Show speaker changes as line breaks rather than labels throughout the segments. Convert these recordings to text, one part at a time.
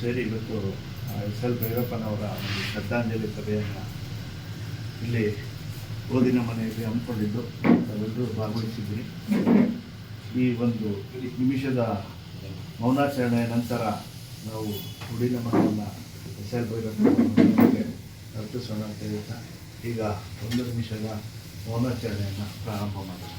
ಸೇರಿ ಇವತ್ತು S L ಭೈರಪ್ಪನವರ ಒಂದು ಶ್ರದ್ಧಾಂಜಲಿ ಸಭೆಯನ್ನು ಇಲ್ಲಿ ಓದಿನ ಮನೆಯಲ್ಲಿ ಹಮ್ಮಿಕೊಂಡಿದ್ದು, ನಾವೆಲ್ಲರೂ ಭಾಗವಹಿಸಿದ್ವಿ ಈ ಒಂದು ನಿಮಿಷದ ಮೌನಾಚರಣೆಯ ನಂತರ ನಾವು ನುಡಿನ ಮನೆಯನ್ನು ಎಸ್ ಎಲ್ ಭೈರಪ್ಪನವರಿಗೆ ಅರ್ಪಿಸೋಣ ಅಂತ ಹೇಳ್ತಾ, ಈಗ ಒಂದು ನಿಮಿಷದ ಮೌನಾಚರಣೆಯನ್ನು ಪ್ರಾರಂಭ ಮಾಡೋಣ.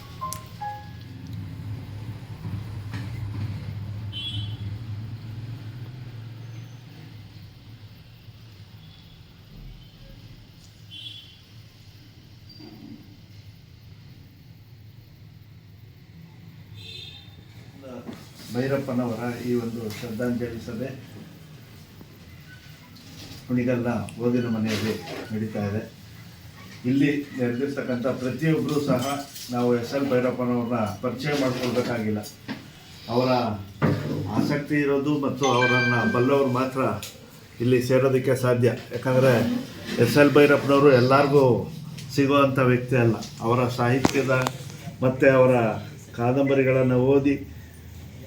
ಭೈರಪ್ಪನವರ ಈ ಒಂದು ಶ್ರದ್ಧಾಂಜಲಿ ಸಭೆ ಕುಣಿಗಲ್ಲ ಓದಿನ ಮನೆಯಲ್ಲಿ ನಡೀತಾ ಇದೆ. ಇಲ್ಲಿ ನೆರೆದಿರ್ತಕ್ಕಂಥ ಪ್ರತಿಯೊಬ್ಬರೂ ಸಹ ನಾವು ಎಸ್ ಎಲ್ ಭೈರಪ್ಪನವ್ರನ್ನ ಪರಿಚಯ ಮಾಡಿಕೊಳ್ಬೇಕಾಗಿಲ್ಲ. ಅವರ ಆಸಕ್ತಿ ಇರೋದು ಮತ್ತು ಅವರನ್ನು ಬಲ್ಲವರು ಮಾತ್ರ ಇಲ್ಲಿ ಸೇರೋದಕ್ಕೆ ಸಾಧ್ಯ. ಯಾಕಂದರೆ ಎಸ್ ಎಲ್ ಭೈರಪ್ಪನವರು ಎಲ್ಲರಿಗೂ ಸಿಗುವಂಥ ವ್ಯಕ್ತಿ ಅಲ್ಲ. ಅವರ ಸಾಹಿತ್ಯದ ಮತ್ತು ಅವರ ಕಾದಂಬರಿಗಳನ್ನು ಓದಿ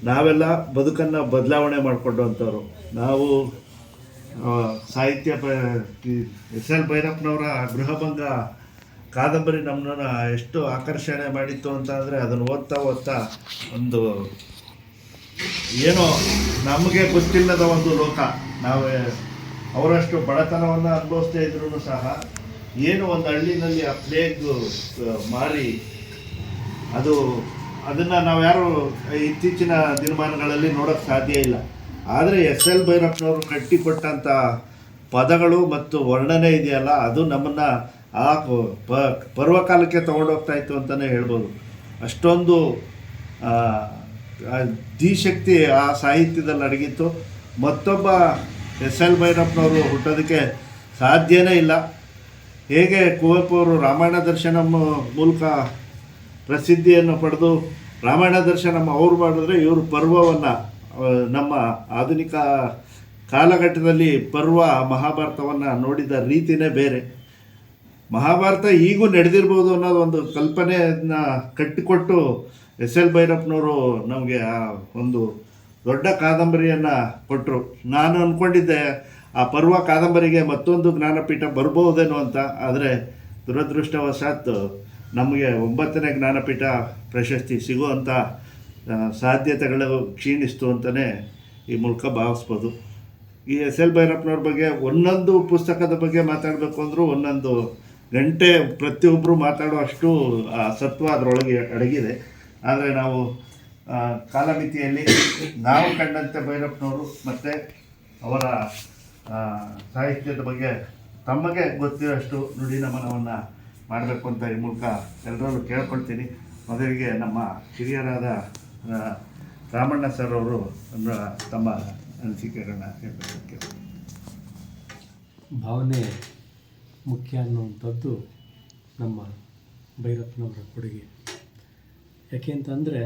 ನಾವೆಲ್ಲ ಬದುಕನ್ನು ಬದಲಾವಣೆ ಮಾಡಿಕೊಂಡಂಥವ್ರು. ನಾವು ಸಾಹಿತ್ಯ ಎಸ್ ಎಲ್ ಭೈರಪ್ಪನವರ ಗೃಹಭಂಗ ಕಾದಂಬರಿ ನಮ್ಮನ್ನ ಎಷ್ಟು ಆಕರ್ಷಣೆ ಮಾಡಿತ್ತು ಅಂತ ಅಂದರೆ ಅದನ್ನು ಓದ್ತಾ ಓದ್ತಾ ಒಂದು ಏನೋ ನಮಗೆ ಗೊತ್ತಿಲ್ಲದ ಒಂದು ಲೋಕ. ನಾವೇ ಅವರಷ್ಟು ಬಡತನವನ್ನು ಅನುಭವಿಸ್ತಾ ಇದ್ರೂ ಸಹ ಏನು ಒಂದು ಹಳ್ಳಿನಲ್ಲಿ ಆ ಪ್ಲೇಗ್ ಮಾರಿ ಅದು ಅದನ್ನು ನಾವು ಯಾರು ಇತ್ತೀಚಿನ ದಿನಮಾನಗಳಲ್ಲಿ ನೋಡೋಕ್ಕೆ ಸಾಧ್ಯ ಇಲ್ಲ. ಆದರೆ ಎಸ್ ಎಲ್ ಭೈರಪ್ಪನವರು ಕಟ್ಟಿಕೊಟ್ಟಂಥ ಪದಗಳು ಮತ್ತು ವರ್ಣನೆ ಇದೆಯಲ್ಲ, ಅದು ನಮ್ಮನ್ನು ಆ ಪರ್ವಕಾಲಕ್ಕೆ ತೊಗೊಂಡೋಗ್ತಾ ಇತ್ತು ಅಂತಲೇ ಹೇಳ್ಬೋದು. ಅಷ್ಟೊಂದು ಧೀಶಕ್ತಿ ಆ ಸಾಹಿತ್ಯದಲ್ಲಿ ಅಡಗಿತ್ತು. ಮತ್ತೊಬ್ಬ ಎಸ್ ಎಲ್ ಭೈರಪ್ಪನವರು ಹುಟ್ಟೋದಕ್ಕೆ ಸಾಧ್ಯನೇ ಇಲ್ಲ. ಹೇಗೆ ಕುವೆಂಪು ಅವರು ರಾಮಾಯಣ ದರ್ಶನಂ ಮೂಲಕ ಪ್ರಸಿದ್ಧಿಯನ್ನು ಪಡೆದು ರಾಮಾಯಣ ದರ್ಶನ ಅವ್ರು ಮಾಡಿದ್ರೆ ಇವರು ಪರ್ವವನ್ನು ನಮ್ಮ ಆಧುನಿಕ ಕಾಲಘಟ್ಟದಲ್ಲಿ ಪರ್ವ, ಮಹಾಭಾರತವನ್ನು ನೋಡಿದ ರೀತಿಯೇ ಬೇರೆ. ಮಹಾಭಾರತ ಈಗೂ ನಡೆದಿರ್ಬೋದು ಅನ್ನೋದು ಒಂದು ಕಲ್ಪನೆಯನ್ನು ಕಟ್ಟಿಕೊಟ್ಟು ಎಸ್ ಎಲ್ ಭೈರಪ್ಪನವರು ನಮಗೆ ಆ ಒಂದು ದೊಡ್ಡ ಕಾದಂಬರಿಯನ್ನು ಕೊಟ್ಟರು ನಾನು ಅಂದ್ಕೊಂಡಿದ್ದೆ ಆ ಪರ್ವ ಕಾದಂಬರಿಗೆ ಮತ್ತೊಂದು ಜ್ಞಾನಪೀಠ ಬರ್ಬೋದೇನೋ ಅಂತ, ಆದರೆ ದುರದೃಷ್ಟವಶಾತ್ ನಮಗೆ ಒಂಬತ್ತನೇ ಜ್ಞಾನಪೀಠ ಪ್ರಶಸ್ತಿ ಸಿಗುವಂಥ ಸಾಧ್ಯತೆಗಳು ಕ್ಷೀಣಿಸ್ತು ಅಂತಲೇ ಈ ಮೂಲಕ ಭಾವಿಸ್ಬೋದು. ಈ ಎಸ್ ಎಲ್ ಭೈರಪ್ಪನವ್ರ ಬಗ್ಗೆ ಒಂದೊಂದು ಪುಸ್ತಕದ ಬಗ್ಗೆ ಮಾತಾಡಬೇಕು ಅಂದರೂ ಒಂದೊಂದು ಗಂಟೆ ಪ್ರತಿಯೊಬ್ಬರು ಮಾತಾಡುವಷ್ಟು ಸತ್ವ ಅದರೊಳಗೆ ಅಡಗಿದೆ. ಆದರೆ ನಾವು ಕಾಲಮಿತಿಯಲ್ಲಿ ನಾವು ಕಂಡಂತೆ ಭೈರಪ್ಪನವರು ಮತ್ತು ಅವರ ಸಾಹಿತ್ಯದ ಬಗ್ಗೆ ತಮಗೆ ಗೊತ್ತಿರೋಷ್ಟು ನುಡಿ ನಮನವನ್ನು ಮಾಡಬೇಕು ಅಂತ ಈ ಮೂಲಕ ಎಲ್ಲರಲ್ಲೂ ಕೇಳ್ಕೊಳ್ತೀನಿ. ಮೊದಲಿಗೆ ನಮ್ಮ ಹಿರಿಯರಾದ ರಾಮಣ್ಣ ಸರ್ ಅವರು ತಮ್ಮ ಅನಿಸಿಕೆಗಳನ್ನ ಹೇಳಬೇಕು
ಭಾವನೆ ಮುಖ್ಯ ಅನ್ನುವಂಥದ್ದು ನಮ್ಮ ಭೈರಪ್ಪನವರ ಕೊಡುಗೆ. ಯಾಕೆಂತಂದರೆ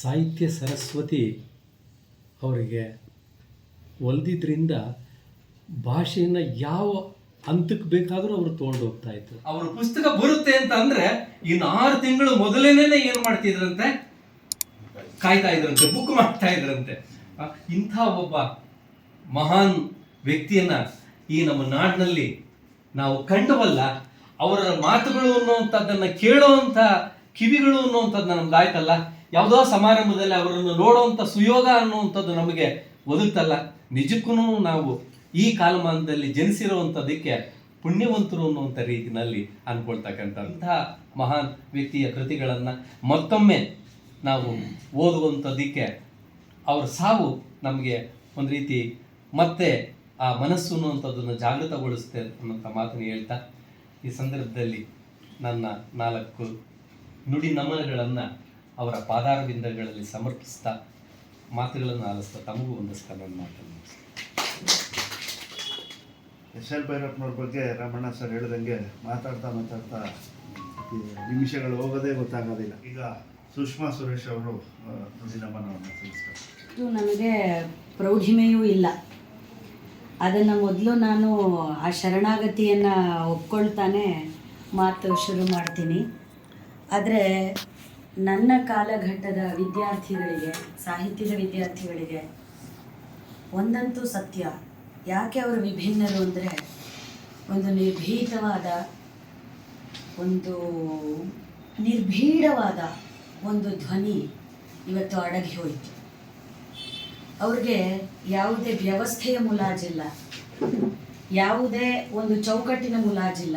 ಸಾಹಿತ್ಯ ಸರಸ್ವತಿ ಅವರಿಗೆ ಒಲ್ದಿದ್ರಿಂದ ಭಾಷೆಯನ್ನು ಯಾವ ಹಂತಕ್ಕೆ ಬೇಕಾದರೂ ಅವರು ತೊಗೊಂಡು ಹೋಗ್ತಾ ಇದ್ರು.
ಅವ್ರ ಪುಸ್ತಕ ಬರುತ್ತೆ ಅಂತ ಅಂದ್ರೆ ಇನ್ನು ಆರು ತಿಂಗಳು ಮೊದಲೇನೆ ಏನ್ ಮಾಡ್ತಿದ್ರಂತೆ? ಕಾಯ್ತಾ ಇದ್ರಂತೆ ಬುಕ್ ಮಾಡ್ತಾ ಇದ್ರಂತೆ. ಇಂಥ ಒಬ್ಬ ಮಹಾನ್ ವ್ಯಕ್ತಿಯನ್ನ ಈ ನಮ್ಮ ನಾಡಿನಲ್ಲಿ ನಾವು ಕಂಡವಲ್ಲ, ಅವರ ಮಾತುಗಳು ಅನ್ನುವಂಥದ್ದನ್ನು ಕೇಳುವಂಥ ಕಿವಿಗಳು ಅನ್ನುವಂಥದ್ದು ನಮ್ಗೆ ಆಯ್ತಲ್ಲ? ಯಾವುದೋ ಸಮಾರಂಭದಲ್ಲಿ ಅವರನ್ನು ನೋಡುವಂಥ ಸುಯೋಗ ಅನ್ನುವಂಥದ್ದು ನಮಗೆ ಒದಗ್ತಲ್ಲ? ನಿಜಕ್ಕೂ ನಾವು ಈ ಕಾಲಮಾನದಲ್ಲಿ ಜನಿಸಿರುವಂಥದ್ದಕ್ಕೆ ಪುಣ್ಯವಂತರು ಅನ್ನುವಂಥ ರೀತಿಯಲ್ಲಿ ಅಂದ್ಕೊಳ್ತಕ್ಕಂಥ ಮಹಾನ್ ವ್ಯಕ್ತಿಯ ಕೃತಿಗಳನ್ನು ಮತ್ತೊಮ್ಮೆ ನಾವು ಓದುವಂಥದ್ದಕ್ಕೆ ಅವರ ಸಾವು ನಮಗೆ ಒಂದು ರೀತಿ ಮತ್ತೆ ಆ ಮನಸ್ಸು ಅನ್ನುವಂಥದ್ದನ್ನು ಜಾಗೃತಗೊಳಿಸುತ್ತೆ ಅನ್ನೋಂಥ ಮಾತನ್ನು ಹೇಳ್ತಾ ಈ ಸಂದರ್ಭದಲ್ಲಿ ನನ್ನ ನಾಲ್ಕು ನುಡಿ ನಮನಗಳನ್ನು ಅವರ ಪಾದಾರವಿಂದಗಳಲ್ಲಿ ಸಮರ್ಪಿಸ್ತಾ ಮಾತುಗಳನ್ನು ಆಲಿಸ್ತಾ ತಮಗೂ ಒಂದಿಸ್ತಾ ನನ್ನ ಮಾತನ್ನು.
ಎಸ್ ಎಲ್ ಭೈರಪ್ಪನವ್ರ ಬಗ್ಗೆ ರಮಣ ಸರ್ ಹೇಳ್ದಂಗೆ ಮಾತಾಡ್ತಾ ಮಾತಾಡ್ತಾ ನಿಮಿಷಗಳು ಹೋಗೋದೇ ಗೊತ್ತಾಗೋದಿಲ್ಲ. ಈಗ ಸುಷ್ಮಾ ಸುರೇಶ್ ಅವರು
ಇದು ನನಗೆ ಪ್ರೌಢಿಮೆಯೂ ಇಲ್ಲ. ಅದನ್ನು ಮೊದಲು ನಾನು ಆ ಶರಣಾಗತಿಯನ್ನು ಒಪ್ಕೊಳ್ತಾನೆ ಮಾತು ಶುರು ಮಾಡ್ತೀನಿ. ಆದರೆ ನನ್ನ ಕಾಲಘಟ್ಟದ ವಿದ್ಯಾರ್ಥಿಗಳಿಗೆ, ಸಾಹಿತ್ಯದ ವಿದ್ಯಾರ್ಥಿಗಳಿಗೆ ಒಂದಂತೂ ಸತ್ಯ. ಯಾಕೆ ಅವರು ವಿಭಿನ್ನರು ಅಂದರೆ ಒಂದು ನಿರ್ಭೀತವಾದ, ಒಂದು ನಿರ್ಭೀಡವಾದ ಒಂದು ಧ್ವನಿ ಇವತ್ತು ಅಡಗಿ ಹೋಯಿತು. ಅವ್ರಿಗೆ ಯಾವುದೇ ವ್ಯವಸ್ಥೆಯ ಮುಲಾಜಿಲ್ಲ, ಯಾವುದೇ ಒಂದು ಚೌಕಟ್ಟಿನ ಮುಲಾಜಿಲ್ಲ.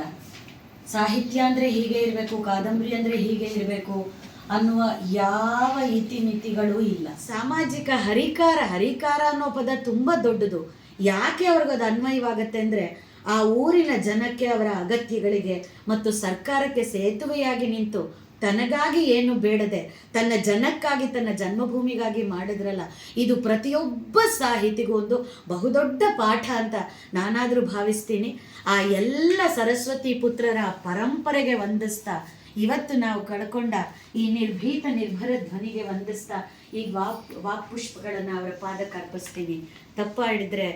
ಸಾಹಿತ್ಯ ಅಂದರೆ ಹೀಗೆ ಇರಬೇಕು, ಕಾದಂಬರಿ ಅಂದರೆ ಹೀಗೆ ಇರಬೇಕು ಅನ್ನುವ ಯಾವ ಇತಿಮಿತಿಗಳೂ ಇಲ್ಲ. ಸಾಮಾಜಿಕ ಹರಿಕಾರ ಹರಿಕಾರ ಅನ್ನೋ ಪದ ತುಂಬ ದೊಡ್ಡದು. ಯಾಕೆ ಅವ್ರಿಗದು ಅನ್ವಯವಾಗತ್ತೆ ಅಂದರೆ ಆ ಊರಿನ ಜನಕ್ಕೆ ಅವರ ಅಗತ್ಯಗಳಿಗೆ ಮತ್ತು ಸರ್ಕಾರಕ್ಕೆ ಸೇತುವೆಯಾಗಿ ನಿಂತು ತನಗಾಗಿ ಏನು ಬೇಡದೆ ತನ್ನ ಜನಕ್ಕಾಗಿ, ತನ್ನ ಜನ್ಮಭೂಮಿಗಾಗಿ ಮಾಡಿದ್ರಲ್ಲ, ಇದು ಪ್ರತಿಯೊಬ್ಬ ಸಾಹಿತಿಗೂ ಒಂದು ಬಹುದೊಡ್ಡ ಪಾಠ ಅಂತ ನಾನಾದರೂ ಭಾವಿಸ್ತೀನಿ. ಆ ಎಲ್ಲ ಸರಸ್ವತಿ ಪುತ್ರರ ಪರಂಪರೆಗೆ ವಂದಿಸ್ತಾ, ಇವತ್ತು ನಾವು ಕಳ್ಕೊಂಡ ಈ ನಿರ್ಭೀತ ನಿರ್ಭರ ಧ್ವನಿಗೆ ವಂದಿಸ್ತಾ, ಈ ವಾಕ್ ವಾಕ್ ಪುಷ್ಪಗಳನ್ನು ಅವರ ಪಾದಕ್ಕೆ ಅರ್ಪಿಸ್ತೀನಿ. ತಪ್ಪ ಹಿಡಿದ್ರೆ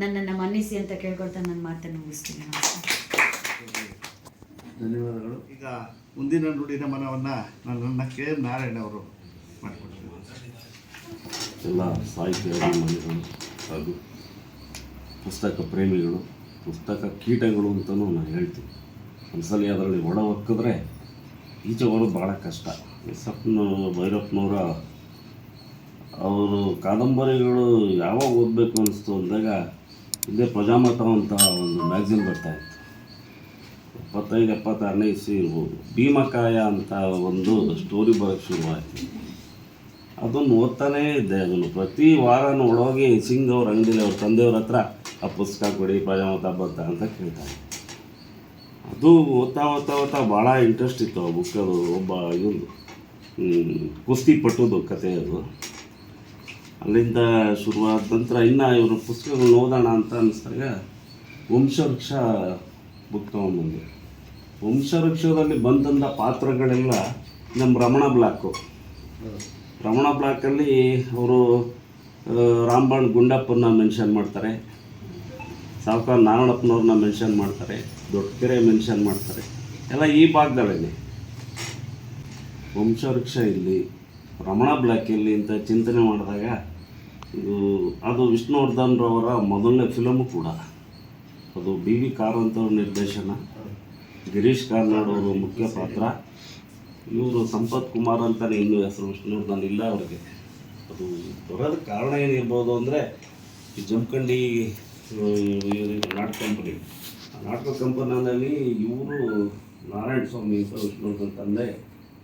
ನನ್ನನ್ನು ಮನ್ನಿಸಿ ಅಂತ ಕೇಳ್ಕೊಳ್ತಾ ನನ್ನ ಮಾತನ್ನು ಮುಗಿಸ್ತೀನಿ.
ಧನ್ಯವಾದಗಳು. ಈಗ ಮುಂದಿನ ನುಡಿನ ಮನವನ್ನು ನನ್ನ ಕೆ ಎಂ ನಾರಾಯಣ ಅವರು
ಎಲ್ಲ ಸಾಹಿತ್ಯ ಅಭಿಮಾನಿಗಳು ಹಾಗೂ ಪುಸ್ತಕ ಪ್ರೇಮಿಗಳು ಪುಸ್ತಕ ಕೀಟಗಳು ಅಂತಲೂ ನಾನು ಹೇಳ್ತೀನಿ. ಒಂದ್ಸಲಿ ಅದರಲ್ಲಿ ಒಳ ಹೊಕ್ಕಿದ್ರೆ ಈಚೆ ಬರೋದು ಭಾಳ ಕಷ್ಟ. ಭೈರಪ್ಪನವರ ಅವರು ಕಾದಂಬರಿಗಳು ಯಾವಾಗ ಓದಬೇಕು ಅನಿಸ್ತು ಅಂದಾಗ ಇಲ್ಲೇ ಪ್ರಜಾಮತ ಅಂತ ಒಂದು ಮ್ಯಾಗ್ಝಿನ್ ಬರ್ತಾಯಿತ್ತು ಎಪ್ಪತ್ತೈದು, ಎಪ್ಪತ್ತಾರನೇ ಇಸ್ವಿ ಇರ್ಬೋದು. ಭೀಮಕಾಯ ಅಂತ ಒಂದು ಸ್ಟೋರಿ ಬರೋಕ್ಕೆ ಶುರುವಾಯಿತು. ಅದನ್ನು ಓದ್ತಾನೇ ಇದ್ದೆ ಅದನ್ನು. ಪ್ರತಿ ವಾರ ಒಳಗೆ ಸಿಂಗ್ ಅವ್ರ ಅಂಗಡಿಲಿ ಅವ್ರ ತಂದೆಯವ್ರ ಹತ್ರ, ಆ ಪುಸ್ತಕ ಕೊಡಿ, ಪ್ರಜಾಮತ ಬರ್ತಾ ಅಂತ ಕೇಳ್ತಾರೆ. ಅದು ಓದ್ತಾ ಓದ್ತಾ ಓದ್ತಾ ಭಾಳ ಇಂಟ್ರೆಸ್ಟ್ ಇತ್ತು ಆ ಬುಕ್ ಅದು. ಒಬ್ಬ ಇದೊಂದು ಕುಸ್ತಿ ಪಟ್ಟುದು ಕತೆ ಅದು. ಅಲ್ಲಿಂದ ಶುರುವಾದ ನಂತರ ಇನ್ನು ಇವರು ಪುಸ್ತಕಗಳು ಓದೋಣ ಅಂತ ಅನ್ನಿಸ್ದಾಗ ವಂಶವೃಕ್ಷ ಬುಕ್ ತೊಗೊಂಬಂದೆ ವಂಶವೃಕ್ಷದಲ್ಲಿ ಬಂದಂಥ ಪಾತ್ರಗಳೆಲ್ಲ ನಮ್ಮ ರಮಣ ಬ್ಲಾಕು. ರಮಣ ಬ್ಲಾಕಲ್ಲಿ ಅವರು ರಾಮಬಾಣ್ ಗುಂಡಪ್ಪನ ಮೆನ್ಷನ್ ಮಾಡ್ತಾರೆ. ಸಾವುಕಾರ ನಾರಾಯಣಪ್ಪನವ್ರನ್ನ ಮೆನ್ಷನ್ ಮಾಡ್ತಾರೆ. ದೊಡ್ಡಕೆರೆ ಮೆನ್ಷನ್ ಮಾಡ್ತಾರೆ. ಎಲ್ಲ ಈ ಭಾಗದಲ್ಲೇ ವಂಶವೃಕ್ಷ ಇಲ್ಲಿ, ರಮಣ ಬ್ಲಾಕ್ ಇಲ್ಲಿ ಅಂತ ಚಿಂತನೆ ಮಾಡಿದಾಗ ಅದು ವಿಷ್ಣುವರ್ಧನ್ರವರ ಮೊದಲನೇ ಫಿಲಮು ಕೂಡ. ಅದು ಬಿ ವಿ ಕಾರಂತವ್ರ ನಿರ್ದೇಶನ. ಗಿರೀಶ್ ಕಾರ್ನಾಡ್ ಅವರು ಮುಖ್ಯ ಪಾತ್ರ. ಇವರು ಸಂಪತ್ ಕುಮಾರ್ ಅಂತಲೇ ಇನ್ನೂ ಹೆಸರು ವಿಷ್ಣುವರ್ಧನ್ ಇಲ್ಲ ಅವ್ರಿಗೆ. ಅದು ಬರೋದಕ್ಕೆ ಕಾರಣ ಏನಿರ್ಬೋದು ಅಂದರೆ, ಈ ಜಮಖಂಡಿ ನಾಟಕ ಕಂಪನಿ ಆ ನಾಟಕ ಕಂಪನಿನಲ್ಲಿ ಇವರು ನಾರಾಯಣ ಸ್ವಾಮಿ ಅಂತ ವಿಷ್ಣುವರ್ಧನ್ ತಂದೆ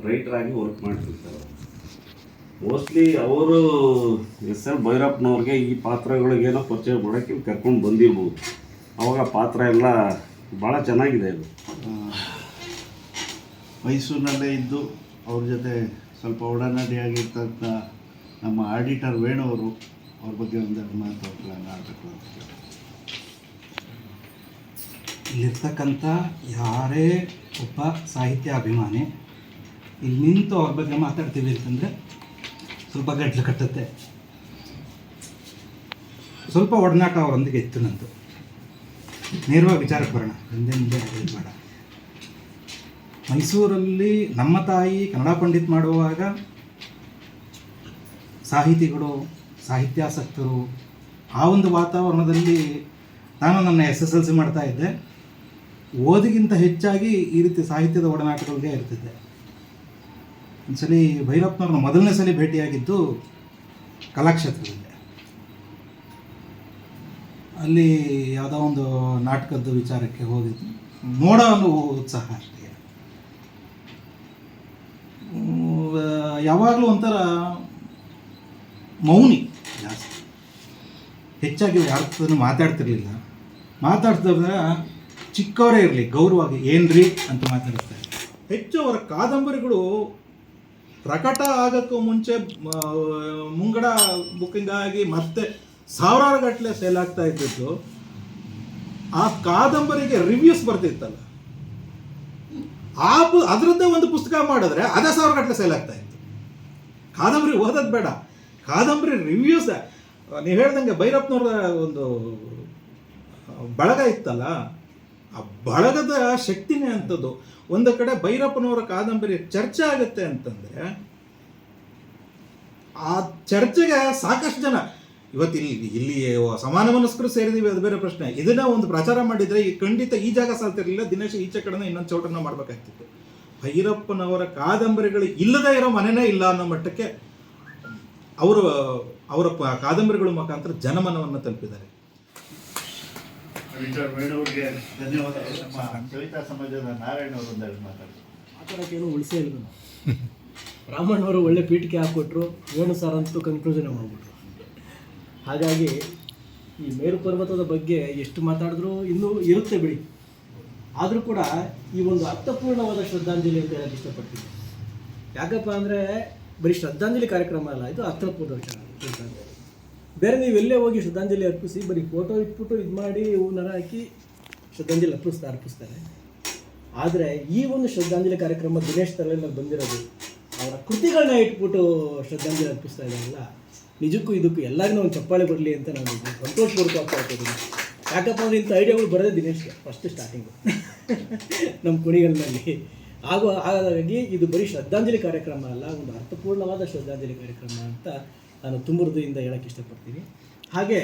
ರೈಟ್ರಾಗಿ ವರ್ಕ್ ಮಾಡ್ತಿರ್ತಾರೆ. ಮೋಸ್ಟ್ಲಿ ಅವರು ಎಸ್ ಎಲ್ ಭೈರಪ್ಪನವ್ರಿಗೆ ಈ ಪಾತ್ರಗಳಿಗೇನೋ ಪರಿಚಯ ಮಾಡೋಕ್ಕೆ ಇಲ್ಲಿ ಕರ್ಕೊಂಡು ಬಂದಿರ್ಬೋದು ಅವಾಗ ಪಾತ್ರ ಎಲ್ಲ ಭಾಳ ಚೆನ್ನಾಗಿದೆ ಅದು
ಮೈಸೂರಿನಲ್ಲೇ ಇದ್ದು ಅವ್ರ ಜೊತೆ ಸ್ವಲ್ಪ ಒಡನಾಡಿಯಾಗಿರ್ತಕ್ಕಂಥ ನಮ್ಮ ಆಡಿಟರ್ ವೇಣು ಅವರು ಅವ್ರ ಬಗ್ಗೆ ಒಂದೆರಡು ಮಾತು ಆಡಬೇಕು ಅಂತ ಕೇಳ್ತೀನಿ.
ಇಲ್ಲಿರ್ತಕ್ಕಂಥ ಯಾರೇ ಒಬ್ಬ ಸಾಹಿತ್ಯ ಅಭಿಮಾನಿ ಇಲ್ಲಿ ನಿಂತು ಅವ್ರ ಬಗ್ಗೆ ಮಾತಾಡ್ತೀವಿ ಅಂತಂದರೆ ಸ್ವಲ್ಪ ಗಂಟ್ಲು ಕಟ್ಟುತ್ತೆ. ಸ್ವಲ್ಪ ಒಡನಾಟ ಅವರೊಂದಿಗೆ ಇತ್ತು ನಂದು. ನೇರವಾಗಿ ವಿಚಾರಕ್ಕೆ ಬರೋಣ. ಹಿಂದೆ ಹಿಂದೆ ಇದು ಬೇಡ. ಮೈಸೂರಲ್ಲಿ ನಮ್ಮ ತಾಯಿ ಕನ್ನಡ ಪಂಡಿತ್ ಮಾಡುವಾಗ ಸಾಹಿತಿಗಳು, ಸಾಹಿತ್ಯಾಸಕ್ತರು ಆ ಒಂದು ವಾತಾವರಣದಲ್ಲಿ ನಾನು ನನ್ನ ಎಸ್ ಎಸ್ ಎಲ್ ಸಿ ಮಾಡ್ತಾ ಇದ್ದೆ. ಓದಿಗಿಂತ ಹೆಚ್ಚಾಗಿ ಈ ರೀತಿ ಸಾಹಿತ್ಯದ ಒಡನಾಟಗಳಿಗೆ ಇರ್ತಿದ್ದೆ. ಒಂದ್ಸಲಿ ಭೈರಪ್ಪನವ್ರನ್ನ ಮೊದಲನೇ ಸಲ ಭೇಟಿಯಾಗಿದ್ದು ಕಲಾಕ್ಷೇತ್ರದಲ್ಲಿ. ಅಲ್ಲಿ ಯಾವುದೋ ಒಂದು ನಾಟಕದ ವಿಚಾರಕ್ಕೆ ಹೋಗಿದ್ದು. ನೋಡೋ ಉತ್ಸಾಹ ಅಷ್ಟೇ ಯಾವಾಗಲೂ ಒಂಥರ ಮೌನಿ ಜಾಸ್ತಿ. ಹೆಚ್ಚಾಗಿ ಯಾರ ಮಾತಾಡ್ತಿರಲಿಲ್ಲ ಮಾತಾಡ್ತಿರ್ಲಿಲ್ಲ. ಮಾತಾಡ್ತಿದ್ರೆ ಚಿಕ್ಕವರೇ ಇರಲಿ ಗೌರವವಾಗಿ ಏನ್ರಿ ಅಂತ ಮಾತಾಡ್ತಾರೆ ಹೆಚ್ಚು ಅವರ ಕಾದಂಬರಿಗಳು ಪ್ರಕಟ ಆಗೋಕ್ಕೂ ಮುಂಚೆ ಮುಂಗಡ ಬುಕ್ಕಿಂಗ್ ಆಗಿ ಮತ್ತೆ ಸಾವಿರಾರು ಗಟ್ಟಲೆ ಸೇಲ್ ಆಗ್ತಾ ಇದ್ದಿದ್ದು, ಆ ಕಾದಂಬರಿಗೆ ರಿವ್ಯೂಸ್ ಬರ್ತಿತ್ತಲ್ಲ. ಆ ಅದರದ್ದೇ ಒಂದು ಪುಸ್ತಕ ಮಾಡಿದ್ರೆ ಅದೇ ಸಾವಿರ ಗಟ್ಟಲೆ ಸೇಲ್ ಆಗ್ತಾ ಇತ್ತು. ಕಾದಂಬರಿ ಓದೋದು ಬೇಡ. ಕಾದಂಬರಿ ರಿವ್ಯೂಸ್ ನೀವು ಹೇಳ್ದಂಗೆ ಭೈರಪ್ಪನವ್ರ ಒಂದು ಬಳಗ ಇತ್ತಲ್ಲ ಆ ಬಳಗದ ಶಕ್ತಿನೇ ಅಂಥದ್ದು. ಒಂದು ಕಡೆ ಭೈರಪ್ಪನವರ ಕಾದಂಬರಿ ಚರ್ಚೆ ಆಗುತ್ತೆ ಅಂತಂದ್ರೆ, ಆ ಚರ್ಚೆಗೆ ಸಾಕಷ್ಟು ಜನ, ಇವತ್ತು ಇಲ್ಲಿ ಇಲ್ಲಿ ಸಮಾನ ಮನಸ್ಕರು ಸೇರಿದೀವಿ, ಅದು ಬೇರೆ ಪ್ರಶ್ನೆ. ಇದನ್ನ ಒಂದು ಪ್ರಚಾರ ಮಾಡಿದ್ರೆ ಈ ಖಂಡಿತ ಈ ಜಾಗ ಸಾಲ್ತಿರ್ಲಿಲ್ಲ ದಿನೇಶ್ ಈಚೆ ಕಡೆನ ಇನ್ನೊಂದು ಚೌಟನ್ನ ಮಾಡ್ಬೇಕಾಗ್ತಿತ್ತು. ಭೈರಪ್ಪನವರ ಕಾದಂಬರಿಗಳು ಇಲ್ಲದೇ ಇರೋ ಮನೆನೇ ಇಲ್ಲ ಅನ್ನೋ ಮಟ್ಟಕ್ಕೆ ಅವರು, ಅವರ ಕಾದಂಬರಿಗಳ ಮುಖಾಂತರ ಜನಮನವನ್ನು ತಲುಪಿದ್ದಾರೆ.
ವೇಣುವ್ರಿಗೆ ಧನ್ಯವಾದಗಳು ನಮ್ಮ ಕವಿತಾ ಸಮಾಜದ ನಾರಾಯಣ ಅವರು ಒಂದೆರಡು ಮಾತಾಡ್ತಾರೆ
ಮಾತಾಡೋಕ್ಕೇನು ಉಳಿಸೇ ಇಲ್ಲ ನಾವು ರಾಮಣ್ಣವರು ಒಳ್ಳೆ ಪೀಠಿಕೆ ಹಾಕ್ಕೊಟ್ರು ವೇಣು ಸರ್ ಅಂತೂ ಕನ್ಕ್ಲೂಷನ್ ಮಾಡಿಬಿಟ್ರು. ಹಾಗಾಗಿ ಈ ಮೇರು ಪರ್ವತದ ಬಗ್ಗೆ ಎಷ್ಟು ಮಾತಾಡಿದ್ರು ಇನ್ನೂ ಇರುತ್ತೆ ಬಿಡಿ. ಆದರೂ ಕೂಡ ಈ ಒಂದು ಅರ್ಥಪೂರ್ಣವಾದ ಶ್ರದ್ಧಾಂಜಲಿ ಅಂತ ಹೇಳಕ್ಕೆ ಇಷ್ಟಪಡ್ತೀನಿ. ಯಾಕಪ್ಪ ಅಂದರೆ ಬರೀ ಶ್ರದ್ಧಾಂಜಲಿ ಕಾರ್ಯಕ್ರಮ ಅಲ್ಲ ಇದು ಅರ್ಥಪೂರ್ಣ ಶ್ರದ್ಧಾಂಜಲಿ ಬೇರೆ ನೀವು ಎಲ್ಲೇ ಹೋಗಿ ಶ್ರದ್ಧಾಂಜಲಿ ಅರ್ಪಿಸಿ, ಬರೀ ಫೋಟೋ ಇಟ್ಬಿಟ್ಟು ಇದು ಮಾಡಿ ಹೂನರ ಹಾಕಿ ಶ್ರದ್ಧಾಂಜಲಿ ಅರ್ಪಿಸ್ತಾ ಅರ್ಪಿಸ್ತಾರೆ. ಆದರೆ ಈ ಒಂದು ಶ್ರದ್ಧಾಂಜಲಿ ಕಾರ್ಯಕ್ರಮ ದಿನೇಶ್ ತಲೆಯಲ್ಲಿ ಬಂದಿರೋದು, ಅವರ ಕೃತಿಗಳನ್ನ ಇಟ್ಬಿಟ್ಟು ಶ್ರದ್ಧಾಂಜಲಿ ಅರ್ಪಿಸ್ತಾ ಇದ್ದಾರಲ್ಲ, ನಿಜಕ್ಕೂ ಇದಕ್ಕೂ ಎಲ್ಲರಿಗೂ ಒಂದು ಚಪ್ಪಾಳೆ ಬರಲಿ ಅಂತ ನಾನು ಸಂತೋಷ ಆಗ್ತಾ ಇದ್ದೀನಿ. ಯಾಕಪ್ಪ ಅಂದರೆ ಇಂಥ ಐಡಿಯಾಗಳು ಬರೋದೇ ದಿನೇಶ್ಗೆ ಫಸ್ಟ್ ಸ್ಟಾರ್ಟಿಂಗು ನಮ್ಮ ಕುಣಿಗಲ್ನಲ್ಲಿ. ಹಾಗೂ ಹಾಗಾಗಿ ಇದು ಬರೀ ಶ್ರದ್ಧಾಂಜಲಿ ಕಾರ್ಯಕ್ರಮ ಅಲ್ಲ, ಒಂದು ಅರ್ಥಪೂರ್ಣವಾದ ಶ್ರದ್ಧಾಂಜಲಿ ಕಾರ್ಯಕ್ರಮ ಅಂತ ನಾನು ತುಂಬ ಹೃದಯದಿಂದ ಹೇಳಕ್ಕೆ ಇಷ್ಟಪಡ್ತೀನಿ. ಹಾಗೆ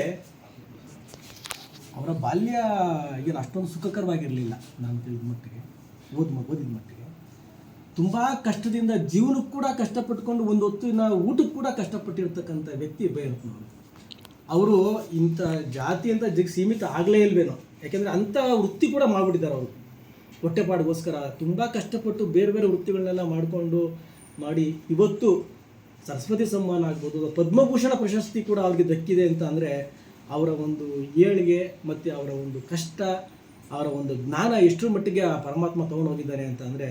ಅವರ ಬಾಲ್ಯ ಏನು ಅಷ್ಟೊಂದು ಸುಖಕರವಾಗಿರಲಿಲ್ಲ ನಾನು ತಿಳಿದ ಮಟ್ಟಿಗೆ, ಓದ್ ಓದಿದ ಮಟ್ಟಿಗೆ. ತುಂಬ ಕಷ್ಟದಿಂದ ಜೀವನಕ್ಕೆ ಕೂಡ ಕಷ್ಟಪಟ್ಟುಕೊಂಡು ಒಂದು ಹೊತ್ತಿನ ಊಟಕ್ಕೆ ಕೂಡ ಕಷ್ಟಪಟ್ಟಿರ್ತಕ್ಕಂಥ ವ್ಯಕ್ತಿ ಭೈರಪ್ಪನವರು ಅವರು ಇಂಥ ಜಾತಿ ಅಂತ ಜಗ್, ಸೀಮಿತ ಆಗಲೇ ಇಲ್ವೇನೋ, ಯಾಕೆಂದರೆ ಅಂಥ ವೃತ್ತಿ ಕೂಡ ಮಾಡಿಬಿಟ್ಟಿದ್ದಾರೆ ಅವರು. ಹೊಟ್ಟೆಪಾಡಿಗೋಸ್ಕರ ತುಂಬ ಕಷ್ಟಪಟ್ಟು ಬೇರೆ ಬೇರೆ ವೃತ್ತಿಗಳನ್ನೆಲ್ಲ ಮಾಡಿಕೊಂಡು, ಮಾಡಿ ಇವತ್ತು ಸರಸ್ವತಿ ಸಮ್ಮಾನ ಆಗ್ಬೋದು ಪದ್ಮಭೂಷಣ ಪ್ರಶಸ್ತಿ ಕೂಡ ಅವ್ರಿಗೆ ದಕ್ಕಿದೆ ಅಂತ ಅಂದರೆ ಅವರ ಒಂದು ಏಳಿಗೆ ಮತ್ತು ಅವರ ಒಂದು ಕಷ್ಟ, ಅವರ ಒಂದು ಜ್ಞಾನ ಎಷ್ಟರ ಮಟ್ಟಿಗೆ ಆ ಪರಮಾತ್ಮ ತಗೊಂಡು ಹೋಗಿದ್ದಾರೆ ಅಂತ ಅಂದರೆ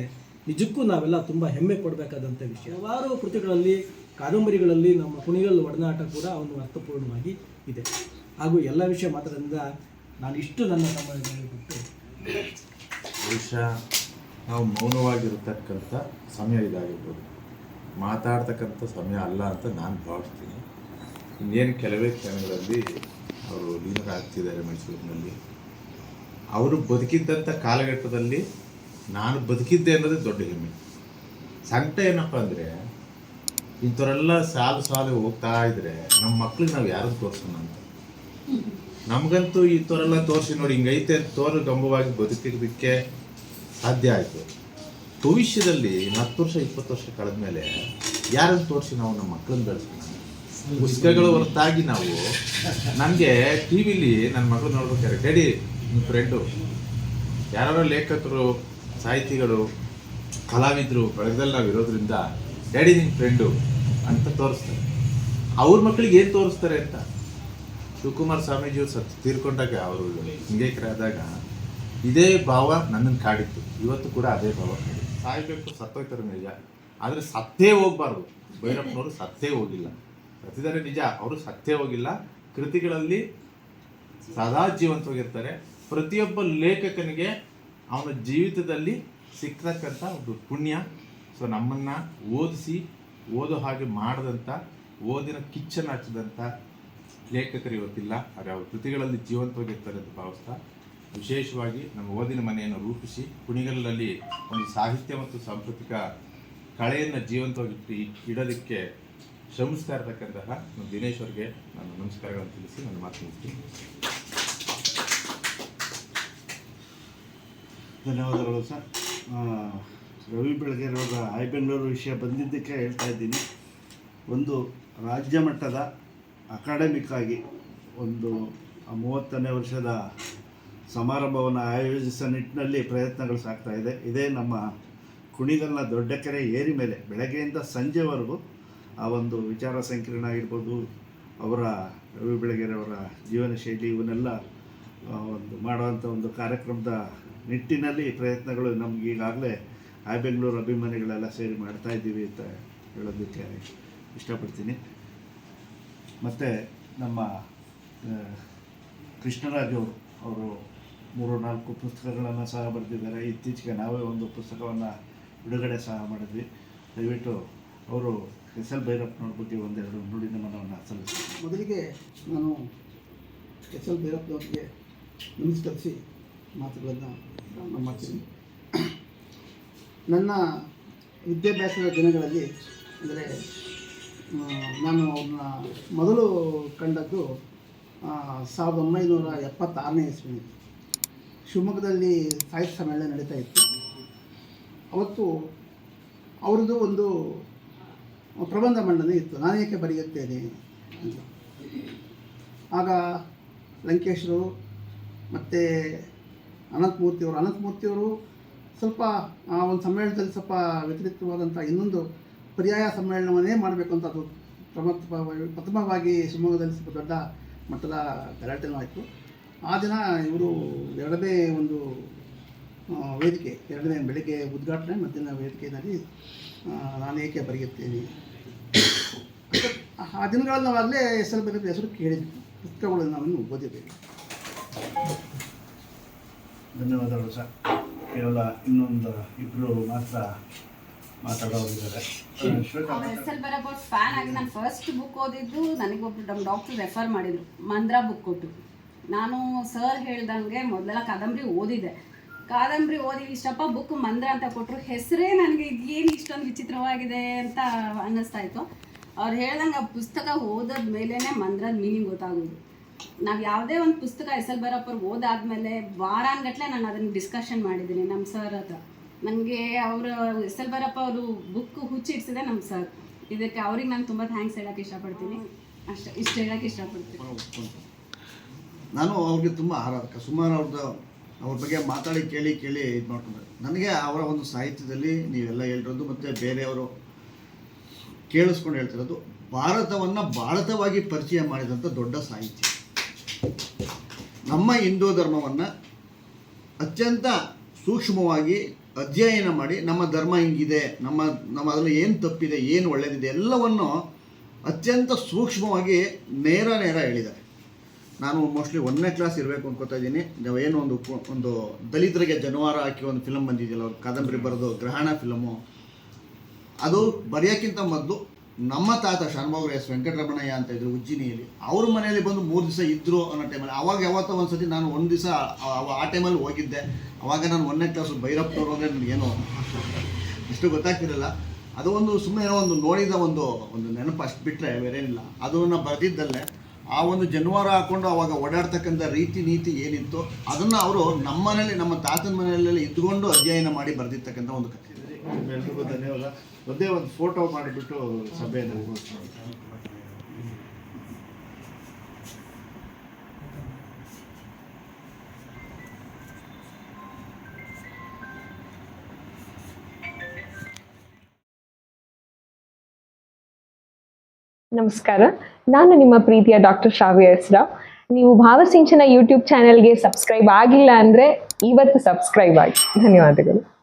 ನಿಜಕ್ಕೂ ನಾವೆಲ್ಲ ತುಂಬ ಹೆಮ್ಮೆ ಕೊಡಬೇಕಾದಂಥ ವಿಷಯ. ಹಲವಾರು ಕೃತಿಗಳಲ್ಲಿ, ಕಾದಂಬರಿಗಳಲ್ಲಿ, ನಮ್ಮ ಕುಣಿಗಲ್ ಒಡನಾಟ ಕೂಡ ಒಂದು ಅರ್ಥಪೂರ್ಣವಾಗಿ ಇದೆ. ಹಾಗೂ ಎಲ್ಲ ವಿಷಯ ಮಾತ್ರದಿಂದ ನಾನು ಇಷ್ಟು ನನ್ನ ಸಮಯಬಿಟ್ಟು
ಬಹುಶಃ ನಾವು ಮೌನವಾಗಿರತಕ್ಕಂಥ ಸಮಯ ಇದಾಗಿರ್ಬೋದು. ಮಾತಾಡ್ತಕ್ಕಂಥ ಸಮಯ ಅಲ್ಲ ಅಂತ ನಾನು ಭಾವಿಸ್ತೀನಿ. ಇನ್ನೇನು ಕೆಲವೇ ಕ್ಷಣಗಳಲ್ಲಿ ಅವರು ಲೀನರಾಗ್ತಿದ್ದಾರೆ ಮೈಸೂರಿನಲ್ಲಿ. ಅವರು ಬದುಕಿದ್ದಂಥ ಕಾಲಘಟ್ಟದಲ್ಲಿ ನಾನು ಬದುಕಿದ್ದೆ ಅನ್ನೋದೇ ದೊಡ್ಡ ಹೆಮ್ಮೆ. ಸಂಕಟ ಏನಪ್ಪ ಅಂದರೆ, ಇಂಥವರೆಲ್ಲ ಸಾಲು ಸಾಲು ಹೋಗ್ತಾ ಇದ್ರೆ ನಮ್ಮ ಮಕ್ಳಿಗೆ ನಾವು ಯಾರು ತೋರಿಸೋಣ ಅಂತ? ನಮಗಂತೂ ಇಂಥವರೆಲ್ಲ ತೋರಿಸಿ ನೋಡಿ ಹಿಂಗೈತೆ ತೋರು ಗಂಭವಾಗಿ ಬದುಕಿದ್ದಕ್ಕೆ ಸಾಧ್ಯ ಆಯಿತು. ಭವಿಷ್ಯದಲ್ಲಿ ಹತ್ತು ವರ್ಷ, ಇಪ್ಪತ್ತು ವರ್ಷ ಕಳೆದ ಮೇಲೆ ಯಾರನ್ನು ತೋರಿಸಿ ನಾವು ನಮ್ಮ ಮಕ್ಕಳನ್ನ ಬೆಳೆಸ್ತೀವಿ ಪುಸ್ತಕಗಳ ಹೊರತಾಗಿ ನಾವು ನನಗೆ ಟಿ ವಿಲಿ ನನ್ನ ಮಗಳು ನೋಡ್ಬೇಕಾದ್ರೆ, ಡ್ಯಾಡಿ ನಿಮ್ಮ ಫ್ರೆಂಡು ಯಾರೋ ಲೇಖಕರು, ಸಾಹಿತಿಗಳು, ಕಲಾವಿದರು ಬೆಳಗ್ದಲ್ಲಿ ನಾವು ಇರೋದ್ರಿಂದ ಡ್ಯಾಡಿ ನಿಮ್ಮ ಫ್ರೆಂಡು ಅಂತ ತೋರಿಸ್ತಾರೆ. ಅವ್ರ ಮಕ್ಕಳಿಗೆ ಏನು ತೋರಿಸ್ತಾರೆ ಅಂತ? ಶಿವಕುಮಾರ್ ಸ್ವಾಮೀಜಿಯವರು ಸತ್ತು ತೀರ್ಕೊಂಡಾಗ ಅವರು ಹಿಂಗೇಕರಾದಾಗ ಇದೇ ಭಾವ ನನ್ನನ್ನು ಕಾಡಿತ್ತು. ಇವತ್ತು ಕೂಡ ಅದೇ ಭಾವ ಸಾಯ್ಬೇಕು, ಸತ್ತೋಯ್ತಾರೆ ನಿಜ. ಆದರೆ ಸತ್ತೇ ಹೋಗ್ಬಾರ್ದು. ಭೈರಪ್ಪನವರು ಸತ್ತೇ ಹೋಗಿಲ್ಲ. ಸತ್ತಿದ್ದಾರೆ ನಿಜ, ಅವರು ಸತ್ತೇ ಹೋಗಿಲ್ಲ. ಕೃತಿಗಳಲ್ಲಿ ಸದಾ ಜೀವಂತವಾಗಿರ್ತಾರೆ. ಪ್ರತಿಯೊಬ್ಬ ಲೇಖಕನಿಗೆ ಅವನ ಜೀವಿತದಲ್ಲಿ ಸಿಕ್ತಕ್ಕಂಥ ಒಂದು ಪುಣ್ಯ. ಸೊ ನಮ್ಮನ್ನು ಓದಿಸಿ, ಓದೋ ಹಾಗೆ ಮಾಡಿದಂಥ ಓದಿನ ಕಿಚ್ಚನ್ನು ಹಚ್ಚಿದಂಥ ಲೇಖಕರು ಇವತ್ತಿಲ್ಲ. ಆದರೆ ಅವ್ರ ಕೃತಿಗಳಲ್ಲಿ ಜೀವಂತವಾಗಿರ್ತಾರೆ ಅಂತ ಭಾವಿಸ್ತಾ ವಿಶೇಷವಾಗಿ ನಮ್ಮ ಓದಿನ ಮನೆಯನ್ನು ರೂಪಿಸಿ ಕುಣಿಗಲ್ನಲ್ಲಿ ಒಂದು ಸಾಹಿತ್ಯ ಮತ್ತು ಸಾಂಸ್ಕೃತಿಕ ಕಳೆಯನ್ನು ಜೀವಂತವಾಗಿ ಇಡೋದಕ್ಕೆ ಶ್ರಮಿಸ್ತಾ ಇರತಕ್ಕಂತಹ ನಮ್ಮ ದಿನೇಶ್ ಅವರಿಗೆ ನಾನು ನಮಸ್ಕಾರಗಳನ್ನು ತಿಳಿಸಿ ನನ್ನ ಮಾತು ಮುಗಿಸ್ತೀನಿ.
ಧನ್ಯವಾದಗಳು ಸರ್. ರವಿ ಬೆಳಗೆರವರ ಐ ಬೆಂಗಳೂರು ವಿಷಯ ಬಂದಿದ್ದಕ್ಕೆ ಹೇಳ್ತಾ ಇದ್ದೀನಿ. ಒಂದು ರಾಜ್ಯ ಮಟ್ಟದ ಅಕಾಡೆಮಿಕ್ ಆಗಿ ಒಂದು ಮೂವತ್ತನೇ ವರ್ಷದ ಸಮಾರಂಭವನ್ನು ಆಯೋಜಿಸೋ ನಿಟ್ಟಿನಲ್ಲಿ ಪ್ರಯತ್ನಗಳು ಸಾಗ್ತಾ ಇದೆ. ಇದೇ ನಮ್ಮ ಕುಣಿಗಲ್ನ ದೊಡ್ಡಕೆರೆ ಏರಿ ಮೇಲೆ, ಬೆಳಗ್ಗೆಯಿಂದ ಸಂಜೆವರೆಗೂ ಆ ಒಂದು ವಿಚಾರ ಸಂಕಿರಣ ಆಗಿರ್ಬೋದು, ಅವರ ರವಿ ಬೆಳಗೆರೆಯವರ ಜೀವನ ಶೈಲಿ, ಇವನ್ನೆಲ್ಲ ಒಂದು ಮಾಡುವಂಥ ಒಂದು ಕಾರ್ಯಕ್ರಮದ ನಿಟ್ಟಿನಲ್ಲಿ ಪ್ರಯತ್ನಗಳು ನಮ್ಗೆ ಈಗಾಗಲೇ ಆ ಬೆಂಗಳೂರು ಅಭಿಮಾನಿಗಳೆಲ್ಲ ಸೇರಿ ಮಾಡ್ತಾ ಇದ್ದೀವಿ ಅಂತ ಹೇಳೋದಕ್ಕೆ ಇಷ್ಟಪಡ್ತೀನಿ. ಮತ್ತು ನಮ್ಮ ಕೃಷ್ಣರಾಜವರು ಕೃಷ್ಣರಾಜ್ ಅವರು ಅವರು ಮೂರು ನಾಲ್ಕು ಪುಸ್ತಕಗಳನ್ನು ಸಹ ಬರೆದಿದ್ದಾರೆ. ಇತ್ತೀಚೆಗೆ ನಾವೇ ಒಂದು ಪುಸ್ತಕವನ್ನು ಬಿಡುಗಡೆ ಸಹ ಮಾಡಿದ್ವಿ. ದಯವಿಟ್ಟು ಅವರು ಎಸ್ ಎಲ್ ಭೈರಪ್ಪನವ್ರ ಬಗ್ಗೆ ಒಂದೆರಡು ನುಡಿ ನಮನವನ್ನು ಸಲ್ಲಿಸ್ತೀನಿ
ಮೊದಲಿಗೆ ನಾನು ಎಸ್ ಎಲ್ ಭೈರಪ್ಪನವರಿಗೆ ನಮಸ್ಕರಿಸಿ ಮಾತುಗಳನ್ನು ಮಾಡ್ತೀನಿ. ನನ್ನ ವಿದ್ಯಾಭ್ಯಾಸದ ದಿನಗಳಲ್ಲಿ ಅಂದರೆ ನಾನು ಅವ್ರನ್ನ ಮೊದಲು ಕಂಡದ್ದು ಸಾವಿರದ ಒಂಬೈನೂರ ಎಪ್ಪತ್ತಾರನೇ ಇಸ್ವಿನಲ್ಲಿ ಶಿವಮೊಗ್ಗದಲ್ಲಿ ಸಾಹಿತ್ಯ ಸಮ್ಮೇಳನ ನಡೀತಾ ಇತ್ತು. ಅವತ್ತು ಅವ್ರದ್ದು ಒಂದು ಪ್ರಬಂಧ ಮಂಡನೆ ಇತ್ತು. ನಾನು ಏಕೆ ಬರೆಯುತ್ತೇನೆ ಅಂತ. ಆಗ ಲಂಕೇಶ್ರು ಮತ್ತು ಅನಂತಮೂರ್ತಿಯವರು ಅನಂತಮೂರ್ತಿಯವರು ಸ್ವಲ್ಪ ಆ ಒಂದು ಸಮ್ಮೇಳನದಲ್ಲಿ ಸ್ವಲ್ಪ ವ್ಯತಿರಿಕ್ತವಾದಂಥ ಇನ್ನೊಂದು ಪರ್ಯಾಯ ಸಮ್ಮೇಳನವನ್ನೇ ಮಾಡಬೇಕು ಅಂತ ಅದು ಪ್ರಮುಖ ಪ್ರಥಮವಾಗಿ ಶಿವಮೊಗ್ಗದಲ್ಲಿ ಸ್ವಲ್ಪ ದೊಡ್ಡ ಮಟ್ಟದ ಗಲಾಟೆನೂ ಆಯಿತು. ಆ ದಿನ ಇವರು ಎರಡನೇ ಒಂದು ವೇದಿಕೆ ಎರಡನೇ ಬೆಳಿಗ್ಗೆ ಉದ್ಘಾಟನೆ ಮಧ್ಯಾಹ್ನ ವೇದಿಕೆಯಲ್ಲಿ ನಾನು ಏಕೆ ಬರೆಯುತ್ತೇನೆ? ಆ ದಿನಗಳಲ್ಲಿ ನಾವು ಅಲ್ಲೇ ಹೆಸರು ಬೇರೆ ಹೆಸರು ಕೇಳಿದ್ವಿ ಪುಸ್ತಕಗಳನ್ನು ನಾವು ಓದಿದ್ದೇವೆ
ಧನ್ಯವಾದಗಳು ಸರ್. ಕೇವಲ ಇನ್ನೊಂದು ಇಬ್ಬರು ಮಾತ್ರ
ಬರಬಹುದು ಫ್ಯಾನ್ ಆಗಿ ನಾನು ಫಸ್ಟ್ ಬುಕ್ ಓದಿದ್ದು ನನಗೊಬ್ರು ನಮ್ಮ ಡಾಕ್ಟರ್ ರೆಫರ್ ಮಾಡಿದ್ರು ಮಂದ್ರ ಬುಕ್ ಕೊಟ್ಟು. ನಾನು ಸರ್ ಹೇಳ್ದಂಗೆ ಮೊದಲೆಲ್ಲ ಕಾದಂಬರಿ ಓದಿದೆ. ಕಾದಂಬರಿ ಓದಿ ಇಷ್ಟಪ್ಪ ಬುಕ್ ಮಂದ್ರ ಅಂತ ಕೊಟ್ಟರು ಹೆಸರೇ ನನಗೆ ಏನು ಇಷ್ಟೊಂದು ವಿಚಿತ್ರವಾಗಿದೆ ಅಂತ ಅನ್ನಿಸ್ತಾ ಇತ್ತು ಅವ್ರು ಹೇಳ್ದಂಗೆ ಆ ಪುಸ್ತಕ ಓದೋದ ಮೇಲೇ ಮಂದ್ರದ ಮೀನಿಂಗ್ ಗೊತ್ತಾಗೋದು. ನಾವು ಯಾವುದೇ ಒಂದು ಪುಸ್ತಕ ಎಸ್ ಎಲ್ ಬರಪ್ಪರು ಓದಾದ್ಮೇಲೆ ವಾರಾನ್ಗಟ್ಲೆ ನಾನು ಅದನ್ನು ಡಿಸ್ಕಷನ್ ಮಾಡಿದ್ದೀನಿ ನಮ್ಮ ಸರ್ ಹತ್ರ. ನನಗೆ ಅವರು ಎಸ್ ಎಲ್ ಬರಪ್ಪ ಅವರು ಬುಕ್ ಹುಚ್ಚಿಡ್ಸಿದೆ ನಮ್ಮ ಸರ್ ಇದಕ್ಕೆ ಅವ್ರಿಗೆ ನಾನು ತುಂಬ ಥ್ಯಾಂಕ್ಸ್ ಹೇಳೋಕ್ಕೆ ಇಷ್ಟಪಡ್ತೀನಿ. ಅಷ್ಟೇ, ಇಷ್ಟು ಹೇಳೋಕ್ಕೆ ಇಷ್ಟಪಡ್ತೀನಿ.
ನಾನು ಅವ್ರಿಗೆ ತುಂಬ ಆರಾಧಕ ಸುಮಾರು ಅವ್ರದ್ದು ಅವ್ರ ಬಗ್ಗೆ ಮಾತಾಡಿ ಕೇಳಿ ಕೇಳಿ ಇದು ಮಾಡ್ಕೊಂಡ್ರೆ. ನನಗೆ ಅವರ ಒಂದು ಸಾಹಿತ್ಯದಲ್ಲಿ ನೀವೆಲ್ಲ ಹೇಳಿರೋದು ಮತ್ತು ಬೇರೆಯವರು ಕೇಳಿಸ್ಕೊಂಡು ಹೇಳ್ತಿರೋದು ಭಾರತವನ್ನು ಭಾರತವಾಗಿ ಪರಿಚಯ ಮಾಡಿದಂಥ ದೊಡ್ಡ ಸಾಹಿತ್ಯ. ನಮ್ಮ ಹಿಂದೂ ಧರ್ಮವನ್ನು ಅತ್ಯಂತ ಸೂಕ್ಷ್ಮವಾಗಿ ಅಧ್ಯಯನ ಮಾಡಿ ನಮ್ಮ ಧರ್ಮ ಹಿಂಗಿದೆ, ನಮ್ಮ ನಮ್ಮ ಅದರಲ್ಲಿ ಏನು ತಪ್ಪಿದೆ, ಏನು ಒಳ್ಳೆಯದಿದೆ ಎಲ್ಲವನ್ನು ಅತ್ಯಂತ ಸೂಕ್ಷ್ಮವಾಗಿ ನೇರ ನೇರ ಹೇಳಿದ್ದಾರೆ. ನಾನು ಮೋಸ್ಟ್ಲಿ ಒಂದನೇ ಕ್ಲಾಸ್ ಇರಬೇಕು ಅನ್ಕೋತಾ ಇದ್ದೀನಿ. ನಾವು ಏನು ಒಂದು ಒಂದು ದಲಿತರಿಗೆ ಜನವಾರ ಹಾಕಿ ಒಂದು ಫಿಲಮ್ ಬಂದಿದೆಯಲ್ಲ, ಅವ್ರು ಕಾದಂಬರಿ ಬರೆದು ಗ್ರಹಣ ಫಿಲಮು ಅದು ಬರೆಯೋಕ್ಕಿಂತ ಮೊದಲು ನಮ್ಮ ತಾತ ಶಾನ್ಭೋಗ್ರ ಎಸ್ ವೆಂಕಟರಮಣಯ್ಯ ಅಂತ ಇದ್ರು ಉಜ್ಜಿನಿಯಲ್ಲಿ, ಅವ್ರ ಮನೆಯಲ್ಲಿ ಬಂದು ಮೂರು ದಿವಸ ಇದ್ದರು ಅನ್ನೋ ಟೈಮಲ್ಲಿ ಅವಾಗ ಯಾವತ್ತೋ ಒಂದು ಸತಿ ನಾನು ಒಂದು ದಿವಸ ಆ ಟೈಮಲ್ಲಿ ಹೋಗಿದ್ದೆ. ಅವಾಗ ನಾನು ಒಂದನೇ ಕ್ಲಾಸು ಭೈರಪ್ಪನವರು ಅಂದರೆ ನನಗೇನು ಇಷ್ಟು ಗೊತ್ತಾಗ್ತಿರಲಿಲ್ಲ ಅದು ಒಂದು ಸುಮ್ಮನೆ ಏನೋ ಒಂದು ನೋಡಿದ ಒಂದು ಒಂದು ನೆನಪು ಅಷ್ಟು ಬಿಟ್ಟರೆ ಬೇರೇನಿಲ್ಲ. ಅದನ್ನು ಬರೆದಿದ್ದಲ್ಲೇ. ಆ ಒಂದು ಜನವಾರ ಹಾಕೊಂಡು ಅವಾಗ ಓಡಾಡ್ತಕ್ಕಂಥ ರೀತಿ ನೀತಿ ಏನಿತ್ತು ಅದನ್ನು ಅವರು ನಮ್ಮ ಮನೇಲಿ ನಮ್ಮ ತಾತನ ಮನೆಯಲ್ಲಿ ಇದ್ಕೊಂಡು ಅಧ್ಯಯನ ಮಾಡಿ ಬರೆದಿರ್ತಕ್ಕಂಥ ಒಂದು ಕಥೆ. ಎಲ್ರಿಗೂ ಧನ್ಯವಾದ. ಒಂದೇ ಒಂದು ಫೋಟೋ ಮಾಡಿಬಿಟ್ಟು ಸಭೆಯನ್ನು.
ನಮಸ್ಕಾರ. ನಾನು ನಿಮ್ಮ ಪ್ರೀತಿಯ ಡಾಕ್ಟರ್ ಶ್ರಾವ್ಯ ಹೆಸ್ರಾವ್ ನೀವು ಭಾವಸಿಂಚನ ಯೂಟ್ಯೂಬ್ ಚಾನೆಲ್ಗೆ ಸಬ್ಸ್ಕ್ರೈಬ್ ಆಗಿಲ್ಲ ಅಂದರೆ ಇವತ್ತು ಸಬ್ಸ್ಕ್ರೈಬ್ ಆಗಿ. ಧನ್ಯವಾದಗಳು.